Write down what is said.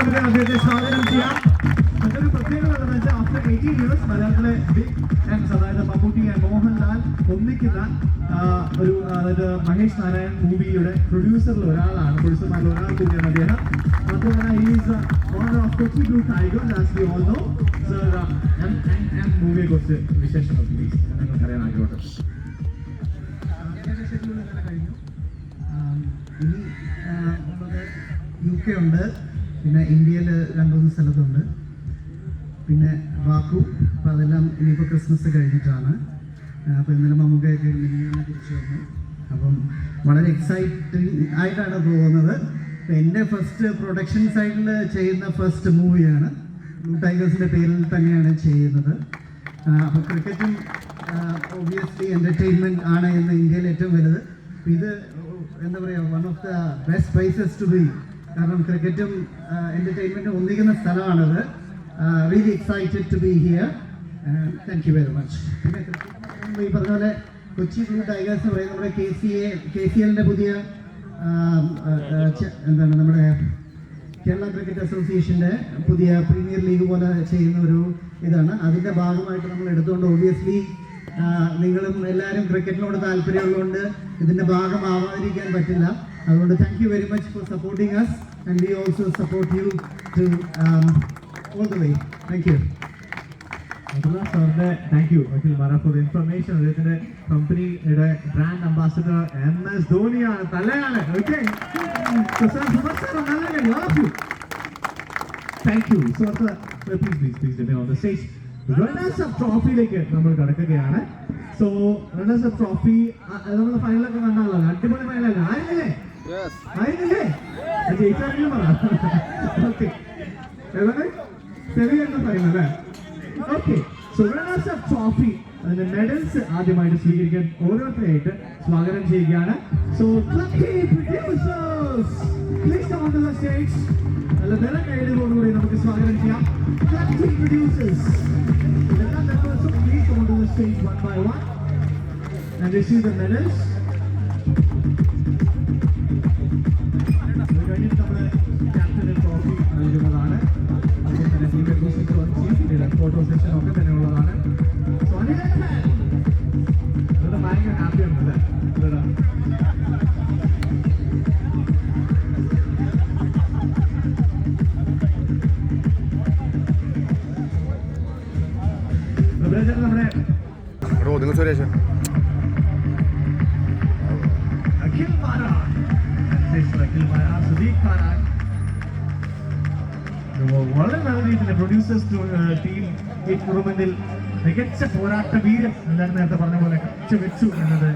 നമുക്ക് അദ്ദേഹത്തെ സ്വാഗതം ചെയ്യാം അതൊരു പ്രത്യേകത എന്താണെന്ന് വെച്ചാൽ ആഫ്റ്റർ എയ്റ്റീൻ ഇയേഴ്സ് മലയാളത്തിലെ ബിഗ് ആൻഡ്സ് അതായത് മമ്മൂട്ടി ആൻഡ് മോഹൻലാൽ ഒന്നിക്കുന്ന ഒരു അതായത് മഹേഷ് നാരായൺ മൂവിയുടെ പ്രൊഡ്യൂസറിൽ ഒരാളാണ് പ്രൊഡ്യൂസർമാരിൽ ഒരാൾ കൂടിയാണ് അദ്ദേഹം മാത്രമല്ല is owner of Kochi blue tiger as we all know sir മൂവിയെ കുറിച്ച് വിശേഷങ്ങൾ പ്ലീസ് ഞങ്ങൾക്ക് അറിയാൻ ആഗ്രഹമുണ്ട്. ഇനി യു കെ ഉണ്ട് പിന്നെ ഇന്ത്യയിൽ രണ്ട് മൂന്ന് സ്ഥലത്തുണ്ട്. പിന്നെ വാക്കു അപ്പോൾ അതെല്ലാം ഇനിയിപ്പോൾ ക്രിസ്മസ് കഴിഞ്ഞിട്ടാണ്. അപ്പോൾ ഇന്നലെ മമ്മൂക്കയൊക്കെ മിനിഞ്ഞാന്ന് തിരിച്ചു വന്നു. അപ്പം വളരെ എക്സൈറ്റിംഗ് ആയിട്ടാണ് പോകുന്നത് എന്റെ ഫസ്റ്റ് പ്രൊഡക്ഷൻ സൈഡിൽ ചെയ്യുന്ന ഫസ്റ്റ് മൂവിയാണ് ബ്ലൂ ടൈഗേഴ്സിന്റെ പേരിൽ തന്നെയാണ് ചെയ്യുന്നത്. അപ്പോൾ ക്രിക്കറ്റും ഒബിയസ്ലി എന്റർടൈൻമെന്റ് ആണ് ഇന്ന് ഇന്ത്യയിൽ ഏറ്റവും വലുത്. ഇത് എന്താ പറയുക one of the best places to be കാരണം ക്രിക്കറ്റും എന്റർടൈൻമെന്റും ഒന്നിക്കുന്ന സ്ഥലമാണത്. Really excited to be here thank you very much പിന്നെ ഈ പറഞ്ഞ പോലെ കൊച്ചി ബ്ലൂ ടൈഗേഴ്സ് എന്ന് പറയുന്നത് നമ്മുടെ K C A K C എല്ലിന്റെ പുതിയ എന്താണ് നമ്മുടെ കേരള ക്രിക്കറ്റ് അസോസിയേഷന്റെ പുതിയ പ്രീമിയർ ലീഗ് പോലെ ചെയ്യുന്ന ഒരു ഇതാണ്. അതിന്റെ ഭാഗമായിട്ട് നമ്മൾ എടുത്തുകൊണ്ട് ഒബിയസ്ലി നിങ്ങളും എല്ലാവരും ക്രിക്കറ്റിനോട് താല്പര്യമുള്ളതുകൊണ്ട് ഇതിന്റെ ഭാഗമാവാതിരിക്കാൻ പറ്റില്ല. അതുകൊണ്ട് thank you very much for supporting us and we also support you to all the way thank you അതുള്ള സാറിന്റെ താങ്ക് യു അഖിൽ മാറ ഫോർ ഇൻഫർമേഷൻ അദ്ദേഹത്തിന്റെ കമ്പനിയുടെ ബ്രാൻഡ് അംബാസിഡർ എം എസ് ധോണിയാണ് തലയാണ്. Okay thank you so please please please on the stage runners up ട്രോഫിയിലേക്ക് നമ്മൾ കടക്കുകയാണ്. So runners up trophy നമ്മൾ ഫൈനലൊക്കെ കണ്ടാലോ അടിപൊളി ഫൈനലല്ലേ ആയില്ലേ ആയില്ലേ ജയിച്ചാണെങ്കിലും പറ. ഓക്കെ ചെറിയ ഫൈനൽ അല്ലേ? Okay so runners up trophy അതിന്റെ മെഡൽസ് ആദ്യമായിട്ട് സ്വീകരിക്കാൻ ഓരോരുത്തരായിട്ട് സ്വാഗതം ചെയ്യുകയാണ്. So please on the stage നല്ല നില കൈയിലോടുകൂടി നമുക്ക് സ്വാഗതം ചെയ്യാം. തന്നെ ടീമിന്റെ കോച്ചിങ് പിന്നീട് ഫോട്ടോ സെഷൻ ഒക്കെ തന്നെ ഉള്ളതാണ്. ഭയങ്കര ഹാപ്പിയാണ് അല്ലേ? ഇവിടെ ഇവിടെ അഖിൽ മാരാൻ മിസ്റ്റർ അഖിൽ മാരാൻ വളരെ നല്ല രീതിയിൽ പ്രൊഡ്യൂസേഴ്സ് ടീം ഈ ടൂർണമെന്റിൽ മികച്ച പോരാട്ട വീരം എല്ലാവരും നേരത്തെ പറഞ്ഞ പോലെ? വെച്ചു എന്നത്